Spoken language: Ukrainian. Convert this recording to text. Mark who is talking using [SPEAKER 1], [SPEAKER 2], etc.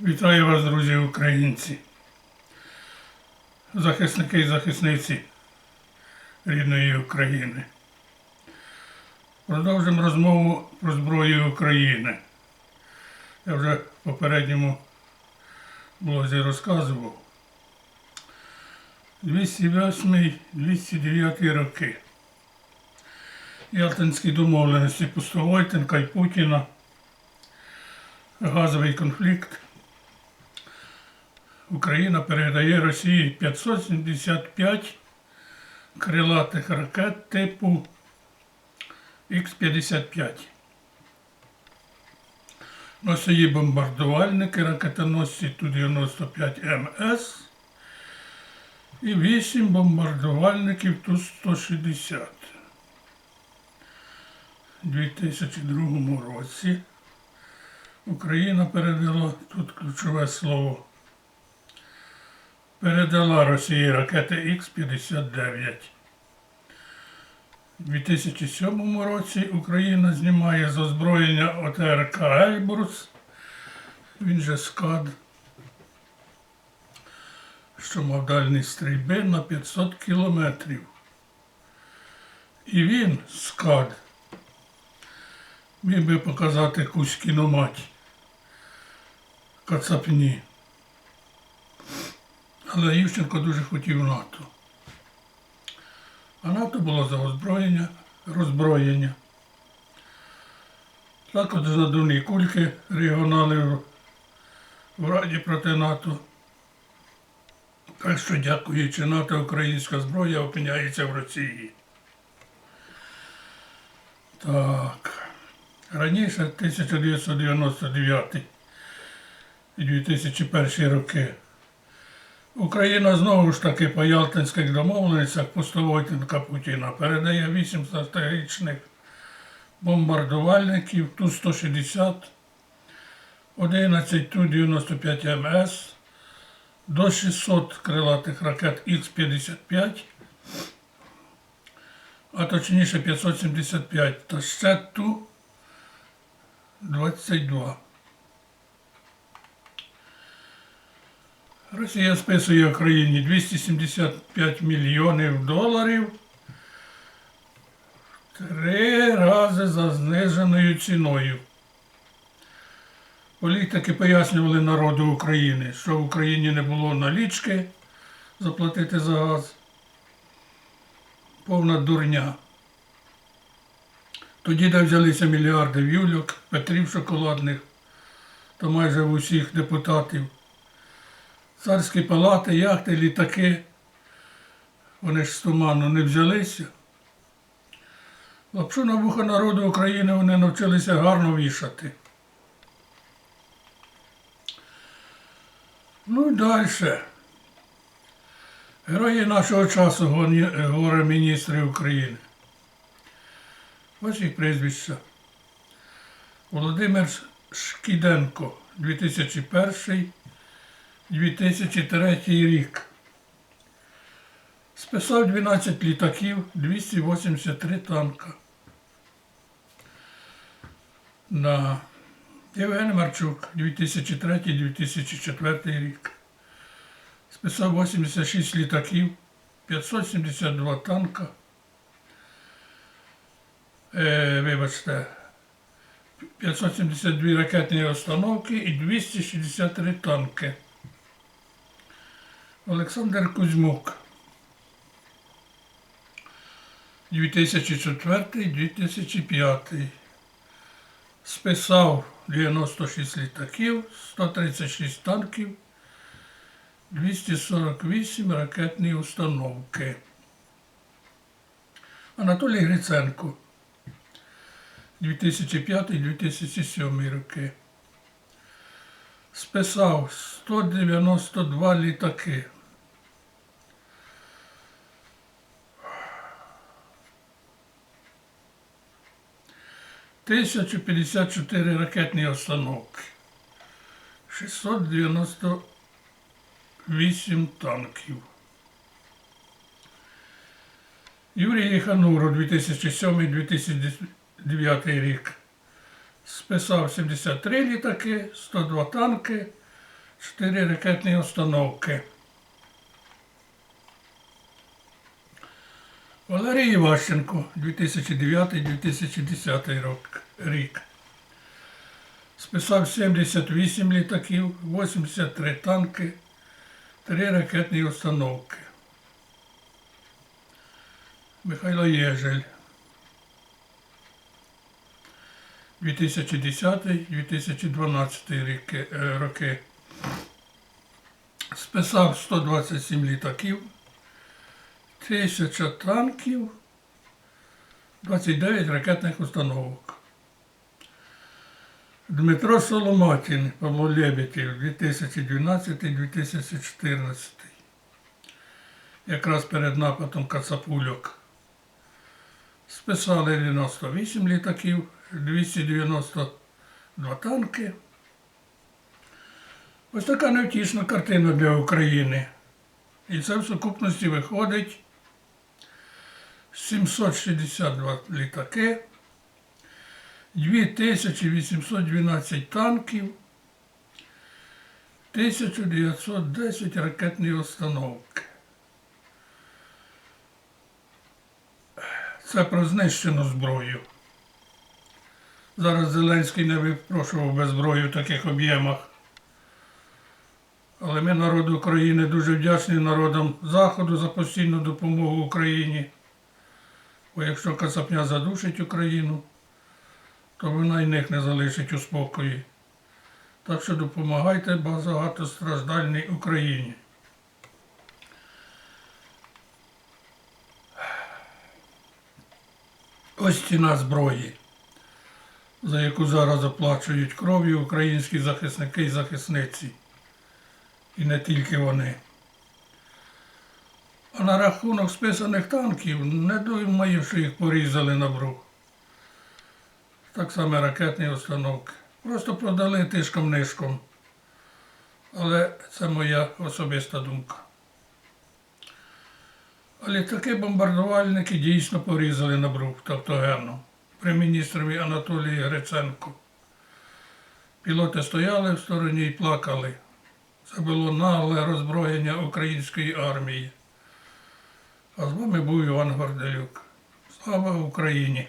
[SPEAKER 1] Вітаю вас, друзі українці, захисники і захисниці рідної України. Продовжимо розмову про зброю України. Я вже в попередньому блозі розказував. 208-209 роки. Ялтинські домовленості Пустовойтенка і Путіна. Газовий конфлікт. Україна передає Росії 575 крилатих ракет типу Х-55. Носії бомбардувальники, ракетоносці Ту-95МС і 8 бомбардувальників Ту-160. У 2002 році Україна передала тут ключове слово. Передала Росії ракети Х-59. У 2007 році Україна знімає з озброєння ОТРК Ельбрус, він же СКАД, що мав дальність стрільби на 500 кілометрів. І він, СКАД, міг би показати якусь кіномать Кацапні. Але Ющенко дуже хотів НАТО. А НАТО було за озброєння, роззброєння. Також надувні кульки регіонали в Раді проти НАТО. Так що, дякуючи НАТО, українська зброя опиняється в Росії. Так. Раніше 1999 і 2001 роки Україна знову ж таки по Ялтинських домовленостях Пустовойтенка Путіна передає 8 стратегічних бомбардувальників Ту-160, 11 Ту-95МС, до 600 крилатих ракет Х-55, а точніше 575 та ще Ту-22. Росія списує Україні 275 мільйонів доларів три рази за зниженою ціною. Політики пояснювали народу України, що в Україні не було налічки заплатити за газ. Повна дурня. Тоді де взялися мільярди вюльок, Петрів шоколадних та майже в усіх депутатів царські палати, яхти, літаки. Вони ж з туману не взялися. Лапшу на вуха народу України вони навчилися гарно вішати. Ну і далі. Герої нашого часу, горе міністри України. Ось їх прізвища. Володимир Шкіденко, 2001 2003 рік. Списав 12 літаків, 283 танка. На Євген Марчук 2003-2004 рік. Списав 86 літаків, 572 танка. Е, вибачте, 572 ракетні установки і 263 танки. Олександр Кузьмук. 2004-2005. Списав 96 літаків, 136 танків, 248 ракетні установки. Анатолій Гриценко. 2005-2007 роки. Списав 192 літаки. Тисячу п'ятдесят чотири ракетні установки. 698 танків. Юрій Хануров 2007-2009 рік. Списав 73 літаки, 102 танки, чотири ракетні установки. Валерій Іващенко, 2009-2010 рок- рік. Списав 78 літаків, 83 танки, 3 ракетні установки. Михайло Єжель. 2010-2012 е, роки. Списав 127 літаків, 1000 танків, 29 ракетних установок. Дмитро Соломатін, Павло Лебедів, 2012-2014. Якраз перед нападом Кацапульок. Списали 98 літаків, 292 танки. Ось така невтішна картина для України. І це в сукупності виходить 762 літаки, 2812 танків, 1910 ракетні установки. Це про знищену зброю. Зараз Зеленський не випрошував би зброю в таких об'ємах. Але ми, народ України, дуже вдячні народам Заходу за постійну допомогу Україні. Бо якщо Кацапня задушить Україну, то вона й них не залишить у спокої. Так що допомагайте багатостраждальній Україні. Ось ціна зброї, за яку зараз оплачують кров'ю українські захисники і захисниці. І не тільки вони. На рахунок списаних танків не думаю, що їх порізали на брух. Так само ракетні установки. Просто продали тишком нишком. Але це моя особиста думка. А літаки бомбардувальники дійсно порізали на брух тавтогенно при міністрові Анатолії Гриценко. Пілоти стояли в стороні і плакали. Це було нагле роззброєння української армії. А з вами був Іван Горделюк. Слава Україні!